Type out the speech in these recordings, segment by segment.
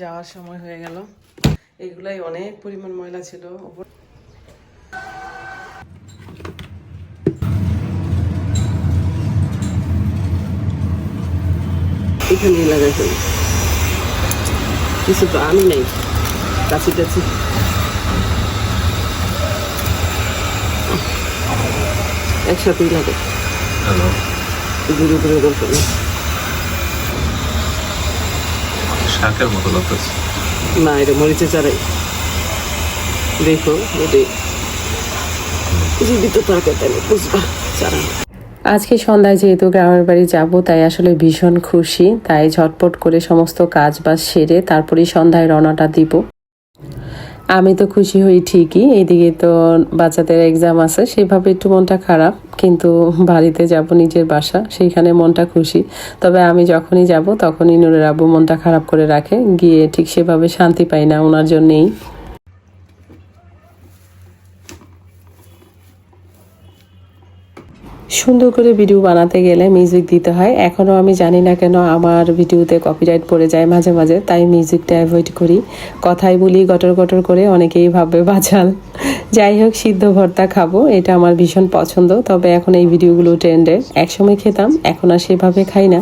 যাওয়ার সময় হয়ে গেল। এগুলাই অনেক পরিমাণ ময়লা ছিল। ওপর এখানে লাগাই ফেলি। কিছু তো আমি নেই। কাছি টাছি। একসাথেই লাগে গুঁড়ো গুঁড়ো গল্প না শাকের মতো লাগতেছে না এটা মরিচে চারাই। দেখো যদি যদি তো তরকারি তাহলে বুঝবা চারা। আজকে সন্ধ্যায় যেহেতু গ্রামের বাড়ি যাব তাই আসলে ভীষণ খুশি। তাই ঝটপট করে সমস্ত কাজ বাজ সেরে তারপরেই সন্ধ্যায় রওনাটা দিব। আমি তো খুশি হই ঠিকই, এইদিকে তো বাচ্চাদের এক্সাম আছে, সেভাবে একটু মনটা খারাপ, কিন্তু বাড়িতে যাব নিজের বাসা, সেইখানে মনটা খুশি। তবে আমি যখনই যাব তখনই নুরের আব্বু মনটা খারাপ করে রাখে, গিয়ে ঠিক সেভাবে শান্তি পাই না ওনার জন্যেই। সুন্দর করে ভিডিও বানাতে গেলে মিউজিক দিতে হয়। এখনও আমি জানি না কেন আমার ভিডিওতে কপিরাইট পড়ে যায় মাঝে মাঝে, তাই মিউজিকটা অ্যাভয়েড করি। কথাই বলি, গটর গটর করে অনেকেই ভাববে বাঁচাল যাই হোক, সিদ্ধ ভর্তা খাব, এটা আমার ভীষণ পছন্দ। তবে এখন এই ভিডিওগুলো ট্রেন্ডে একসময় খেতাম, এখন আর সেভাবে খাই না।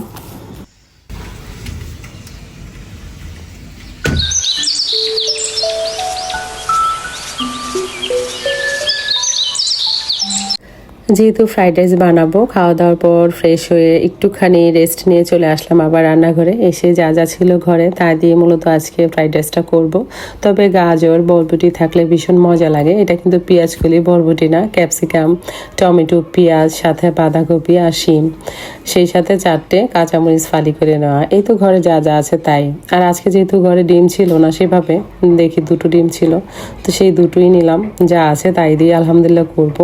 যেহেতু ফ্রাইড রাইস বানাবো খাওয়া দাওয়ার পর ফ্রেশ হয়ে একটুখানি রেস্ট নিয়ে চলে আসলাম আবার রান্নাঘরে। এসে যা যা ছিল ঘরে, তা দিয়ে মূলত আজকে ফ্রাইড রাইসটা করব। তবে গাজর, বরবটি থাকলে ভীষণ মজা লাগে। এটা কিন্তু পেঁয়াজ কলি, বরবটি না ক্যাপসিকাম টমেটো, পেঁয়াজ, সাথে বাঁধাকপি আর শিম। সেই সাথে চারটে কাঁচামরিচ ফালি করে নেওয়া। এই তো ঘরে যা যা আছে তাই। আর আজকে যেহেতু ঘরে ডিম ছিল না, সেভাবে দেখি দুটো ডিম ছিল। তো সেই দুটোই নিলাম। যা আছে তাই দিয়ে আলহামদুলিল্লাহ করব।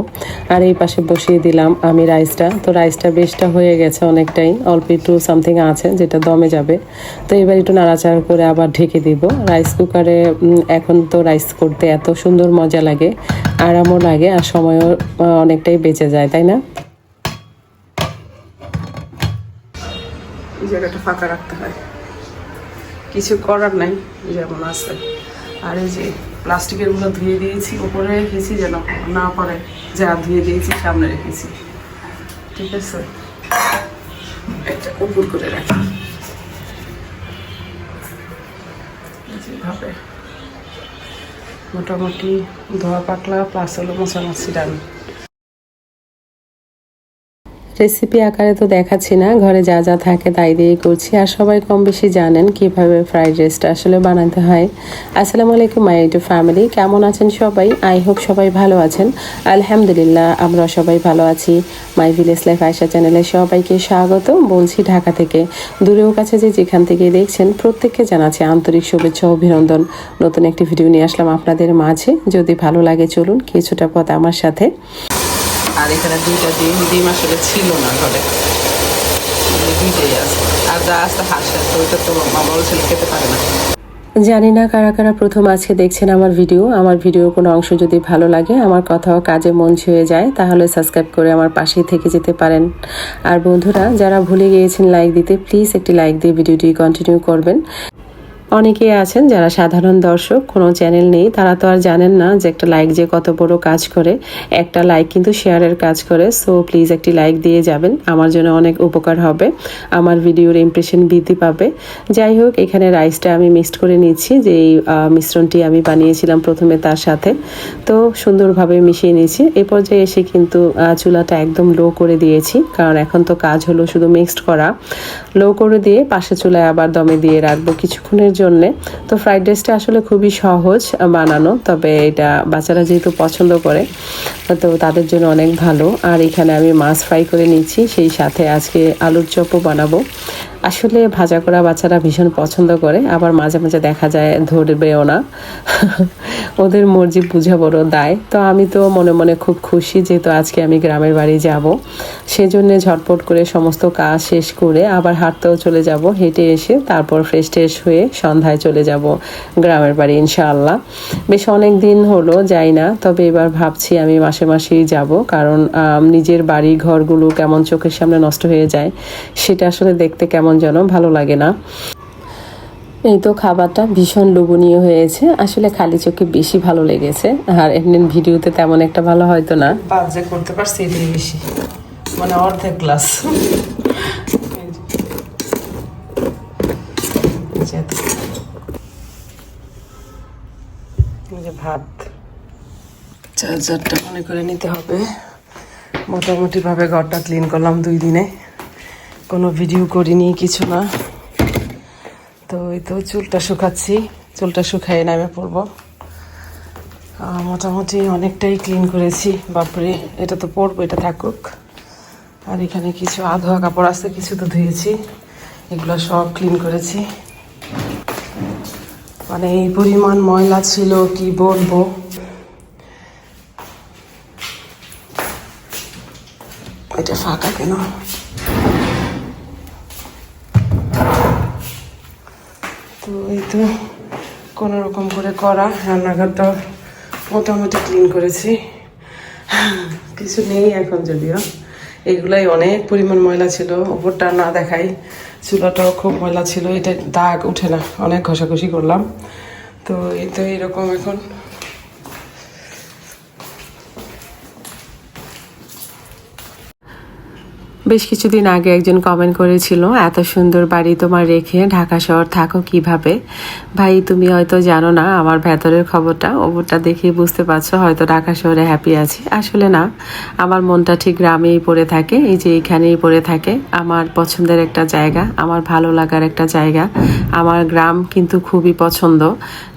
আর এই পাশে বসিয়ে দিলাম আমি রাইসটা। তো রাইসটা বেশটা হয়ে গেছে অনেকটাই। অল্প একটু সামথিং আছে যেটা দমে যাবে। তো এবার একটু নাড়াচাড়া করে আবার ঢেকে দিব। রাইস কুকারে এখন তো রাইস করতে এত সুন্দর মজা লাগে, আরামও লাগে আর সময়ও অনেকটাই বেঁচে যায়, তাই না? জায়গাটা ফাঁকা রাখতে হয়। কিছু করার নাই, যেমন আছে। আর এই যে প্লাস্টিকেরগুলো ধুয়ে দিয়েছি উপরে রেখেছি যেন না পরে যা ধুয়ে দিয়েছি সামনে রেখেছি। ঠিক আছে? উপর করে রাখি। মোটামুটি ধোয়া পাতলা প্লাস হলো মশামাছি ডাল। রেসিপি আকারে তো দেখাচ্ছি না, ঘরে যা যা থাকে তাই দিয়েই করছি। আর সবাই কম বেশি জানেন কীভাবে ফ্রাইড রাইসটা আসলে বানাতে হয়। আসসালামু আলাইকুম মাই ইউটিউব ফ্যামিলি কেমন আছেন সবাই? আই হোপ সবাই ভালো আছেন। আলহামদুলিল্লাহ আমরা সবাই ভালো আছি। মাই ভিলেজ লাইফ আয়সা চ্যানেলে সবাইকে স্বাগত বলছি ঢাকা থেকে। দূরেও কাছে যে যেখান থেকে দেখছেন, প্রত্যেককে জানাচ্ছি আন্তরিক শুভেচ্ছা, অভিনন্দন। নতুন একটি ভিডিও নিয়ে আসলাম আপনাদের মাঝে। যদি ভালো লাগে চলুন, কিছুটা পথ আমার সাথে। আর এখানে দুইটা ডিম ডিম আসলে ছিল না ঘরে। দুইটাই আছে। আর যা ওইটা তো মা বলছিল খেতে পারে না। জানি না কারা কারা প্রথম আজকে দেখছেন আমার ভিডিও। আমার ভিডিও কোনো অংশ যদি ভালো লাগে, আমার কথাও কাজে মন ছুঁয়ে যায়, তাহলে সাবস্ক্রাইব করে আমার পাশেই থেকে যেতে পারেন। আর বন্ধুরা, যারা ভুলে গিয়েছেন লাইক দিতে প্লিজ একটি লাইক দিয়ে ভিডিওটি কন্টিনিউ করবেন। অনেকেই আছেন যারা সাধারণ দর্শক, কোনো চ্যানেল নেই, তারা তো আর জানেন না যে একটা লাইক যে কত বড় কাজ করে। একটা লাইক কিন্তু শেয়ারের কাজ করে সো প্লিজ একটি লাইক দিয়ে যাবেন। আমার জন্য অনেক উপকার হবে, আমার ভিডিওর ইমপ্রেশন বৃদ্ধি পাবে। যাই হোক, এখানে রাইসটা আমি মিক্সড করে নিচ্ছি, যে এই মিশ্রণটি আমি বানিয়েছিলাম প্রথমে তার সাথে। তো সুন্দরভাবে মিশিয়ে নিয়েছি এ পর্যায়ে এসে কিন্তু চুলাটা একদম লো করে দিয়েছি, কারণ এখন তো কাজ হলো শুধু মিক্সড করা। লো করে দিয়ে পাশে চুলায় আবার দমে দিয়ে রাখব। কিছুক্ষণের জন্যে তো ফ্রাইড রাইসটা আসলে খুবই সহজ বানানো, তবে এটা বাচ্চারা যেহেতু পছন্দ করে, তো তাদের জন্য অনেক ভালো। আর এখানে আমি মাছ ফ্রাই করে নিচ্ছি, সেই সাথে আজকে আলুর চপও বানাবো। আসলে ভাজা করা বাচ্চারা ভীষণ পছন্দ করে। আবার মাঝে মাঝে দেখা যায় ধরবেও না। ওদের মর্জি বুঝা বড় দায়। তো আমি তো মনে মনে খুব খুশি যেহেতু আজকে আমি গ্রামের বাড়ি যাব। সেজন্য ঝটপট করে সমস্ত কাজ শেষ করে আবার হাঁটতেও চলে যাব, হেঁটে এসে তারপর ফ্রেশ ট্রেশ হয়ে সন্ধ্যায় চলে যাব গ্রামের বাড়ি, ইনশাআল্লাহ। বেশ অনেক দিন হলো, যাই না, তবে এবার ভাবছি আমি মাসে মাসেই যাব। কারণ নিজের বাড়ি ঘরগুলো কেমন চোখের সামনে নষ্ট হয়ে যায়, সেটা আসলে দেখতে কেমন যেন ভালো লাগে না। এই তো খাবারটা ভীষণ লোভনীয় হয়েছে। আসলে খালি চোখে বেশি ভালো লেগেছে। আর এমনি ভিডিওতে তেমন একটা ভালো হয়তো না। যে করতে পারছি এটাই বেশি মানে অর্ধেক গ্লাস। ভাত। চার্জারটা মনে করে নিতে হবে। মোটামুটিভাবে ঘরটা ক্লিন করলাম দুই দিনে। কোনো ভিডিও করিনি, কিছু না। তো এই তো চুলটা শুকাচ্ছি, চুলটা শুকাই নামে পড়ব মোটামুটি অনেকটাই ক্লিন করেছি, বাপরে, এটা তো পরবো, এটা থাকুক। আর এখানে কিছু আধোয়া কাপড় আছে, কিছু তো ধুয়েছি, এগুলো সব ক্লিন করেছি। মানে এই পরিমাণ ময়লা ছিল, কি বলব? এটা ফাঁকা কেন? তো এই কোনো রকম করে করা রান্নাঘরটা মোটামুটি ক্লিন করেছি। কিছু নেই এখন যদিও। এগুলাই অনেক পরিমাণ ময়লা ছিল ওপরটা না দেখাই। চুলাটাও খুব ময়লা ছিল, এটা দাগ উঠে না, অনেক ঘষাঘষি করলাম। তো এই তো এরকম এখন বেশ কিছুদিন আগে একজন কমেন্ট করেছিল, এত সুন্দর বাড়ি তোমার রেখে ঢাকা শহর থাকো কীভাবে? ভাই, তুমি হয়তো জানো না, আমার ভেতরের খবরটা, ওপরটা দেখে বুঝতে পারছ, হয়তো ঢাকা শহরে হ্যাপি আছি। আসলে না, আমার মনটা ঠিক গ্রামেই পড়ে থাকে, এই যে এইখানেই পড়ে থাকে। আমার পছন্দের একটা জায়গা, আমার ভালো লাগার একটা জায়গা, আমার গ্রাম কিন্তু খুবই পছন্দ।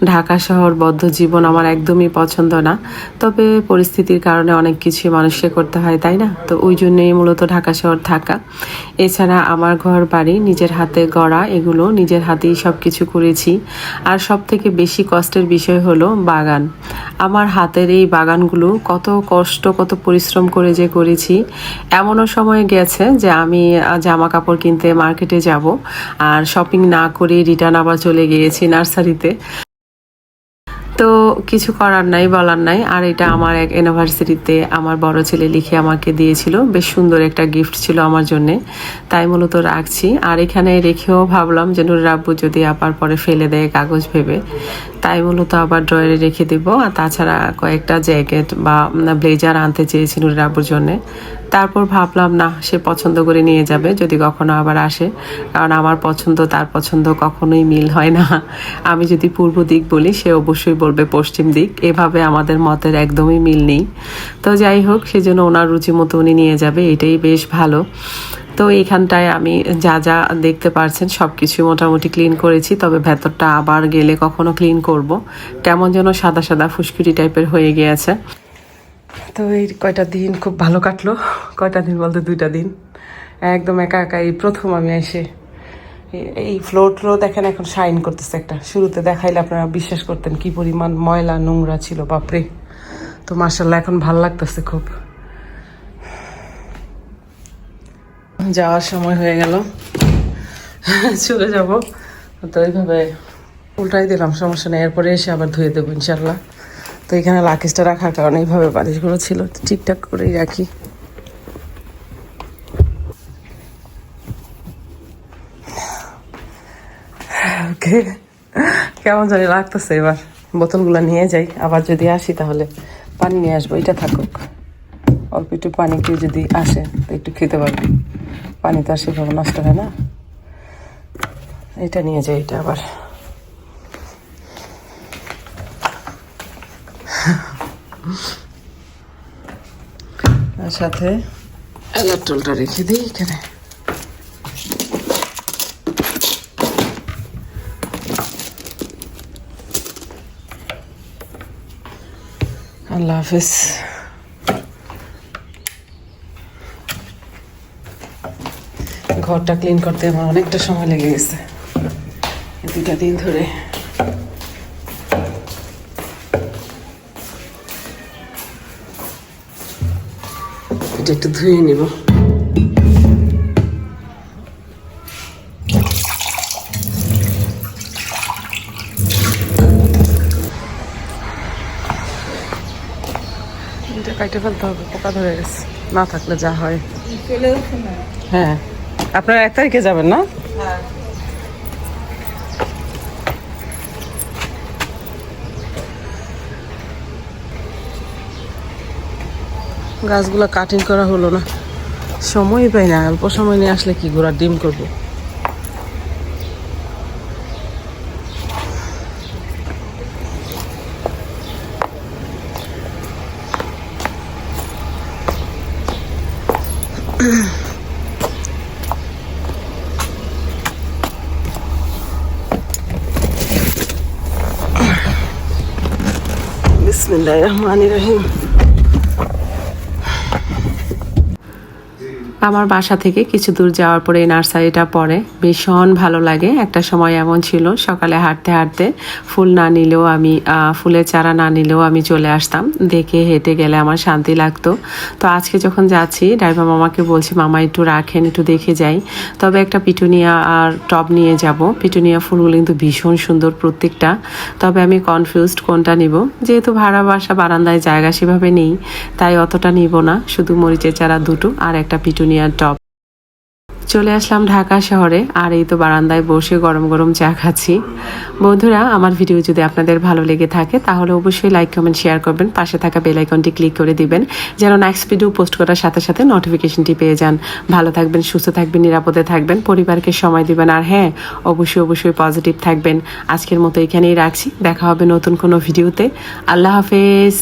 ঢাকা শহর, বদ্ধ জীবন আমার একদমই পছন্দ না। তবে পরিস্থিতির কারণে অনেক কিছু মানুষকে করতে হয়, তাই না? তো ওই জন্যই মূলত ঢাকা শহর থাকা। এছাড়া আমার ঘর, বাড়ি, নিজের হাতে গড়া, এগুলো নিজের হাতেই সব কিছু করেছি। আর সব থেকে বেশি কষ্টের বিষয় হলো বাগান। আমার হাতের এই বাগানগুলো কত কষ্ট, কত পরিশ্রম করে যে করেছি। এমনও সময় গেছে যে আমি জামা কাপড় কিনতে মার্কেটে যাব। আর শপিং না করে রিটার্ন আবার চলে গিয়েছি নার্সারিতে। তো কিছু করার নাই, বলার নাই। আর এটা আমার এক অ্যানিভার্সারিতে আমার বড় ছেলে লিখে আমাকে দিয়েছিল। বেশ সুন্দর একটা গিফট ছিল আমার জন্যে। তাই মূলত রাখছি। আর এখানে রেখেও ভাবলাম যে নুর রাব্বু যদি আপার পরে ফেলে দেয় কাগজ ভেবে তাই মূলত আবার ড্রয়ারে রেখে দিব। আর তাছাড়া কয়েকটা জ্যাকেট বা ব্লেজার আনতে চেয়েছি নুর রাব্বুর জন্যে। তারপর ভাবলাম, না, সে পছন্দ করে নিয়ে যাবে, যদি কখনো আবার আসে। কারণ আমার পছন্দ, তার পছন্দ কখনোই মিল হয় না। আমি যদি পূর্ব দিক বলি, সে অবশ্যই বলবে পশ্চিম দিক। এভাবে আমাদের মতের একদমই মিল নেই। তো যাই হোক, সেজন্য ওনার রুচি মতো উনি নিয়ে যাবে, এটাই বেশ ভালো। তো এইখানটায় আমি যা যা দেখতে পারছেন সব কিছুই মোটামুটি ক্লিন করেছি, তবে ভেতরটা আবার গেলে কখনো ক্লিন করব। কেমন যেন সাদা সাদা ফুসকুড়ি টাইপের হয়ে গিয়েছে। তো এই কয়টা দিন খুব ভালো কাটলো। কয়টা দিন বলতে দুইটা দিন। একদম একা একা এই প্রথম আমি এসে এই- ফ্লোর ফ্লো দেখেন এখন শাইন করতেছে একটা। শুরুতে দেখাইলে আপনারা বিশ্বাস করতেন কি পরিমাণ ময়লা, নোংরা ছিল, বাপরে। তো মার্শাল্লাহ এখন ভালো লাগতেছে খুব। যাওয়ার সময় হয়ে গেল। চলে যাব। তো এইভাবে উল্টাই দিলাম, সমস্যা নেই। এরপরে এসে আবার ধুয়ে দেবো ইনশাল্লাহ। তো এখানে লাকিসটা রাখার কারণে এইভাবে বালিশগুলো ছিল ঠিকঠাক করেই রাখি। ওকে, কেমন জানি লাগতেছে এবার। বোতলগুলো নিয়ে যাই, আবার যদি আসি তাহলে পানি নিয়ে আসব এটা থাকুক। অল্প একটু পানি কেউ যদি আসে, তো একটু খেতে পারবে। পানি তো আর সেভাবে নষ্ট হয় না। এটা নিয়ে যাই, এটা আবার। সাথে এলাট্রলটা রেখে দিই এখানে। আল্লাহ হাফিজ। ঘরটা ক্লিন করতে আমার অনেকটা সময় লেগে গেছে। দুটা দিন ধরে। এটা একটু ধুয়ে নিব। কাইটে ফেলতে হবে পোকা ধরে গেছে। না থাকলে যা হয়। হ্যাঁ। আপনারা এক তারিখে যাবেন, না? গাছগুলো কাটিং করা হলো না। সময় পাই না, অল্প সময় নিয়ে আসলে কি ঘোড়ার ডিম করব? الله الرحمن الرحيم. আমার বাসা থেকে কিছু দূর যাওয়ার পরে এই নার্সারিটা পড়ে। ভীষণ ভালো লাগে। একটা সময় এমন ছিল, সকালে হাঁটতে হাঁটতে ফুল না নিলেও আমি ফুলের চারা না নিলেও আমি চলে আসতাম। দেখে হেঁটে গেলে আমার শান্তি লাগতো। তো আজকে যখন যাচ্ছি ড্রাইভার মামাকে বলছি, মামা, একটু রাখেন, একটু দেখে যাই। তবে একটা পিটুনিয়া আর টব নিয়ে যাব। পিটুনিয়া ফুলগুলো কিন্তু ভীষণ সুন্দর প্রত্যেকটা। তবে আমি কনফিউজড কোনটা নিব? যেহেতু ভাড়া বাসা, বারান্দায় জায়গা সেভাবে নেই, তাই অতটা নিব না। শুধু মরিচের চারা দুটো আর একটা পিটুনিয়ার টব চলে আসলাম ঢাকা শহরে, আর এই তো বারান্দায় বসে গরম গরম চা খাচ্ছি। বন্ধুরা, আমার ভিডিও যদি আপনাদের ভালো লেগে থাকে, তাহলে অবশ্যই লাইক কমেন্ট শেয়ার করবেন। পাশে থাকা বেল আইকনটি ক্লিক করে দিবেন, যেন নেক্সট ভিডিও পোস্ট করার সাথে সাথে নোটিফিকেশনটি পেয়ে যান। ভালো থাকবেন, সুস্থ থাকবেন, নিরাপদে থাকবেন, পরিবারকে সময় দিবেন, আর হ্যাঁ অবশ্যই অবশ্যই পজিটিভ থাকবেন। আজকের মতো এখানেই রাখছি, দেখা হবে নতুন কোনো ভিডিওতে আল্লাহ হাফেজ।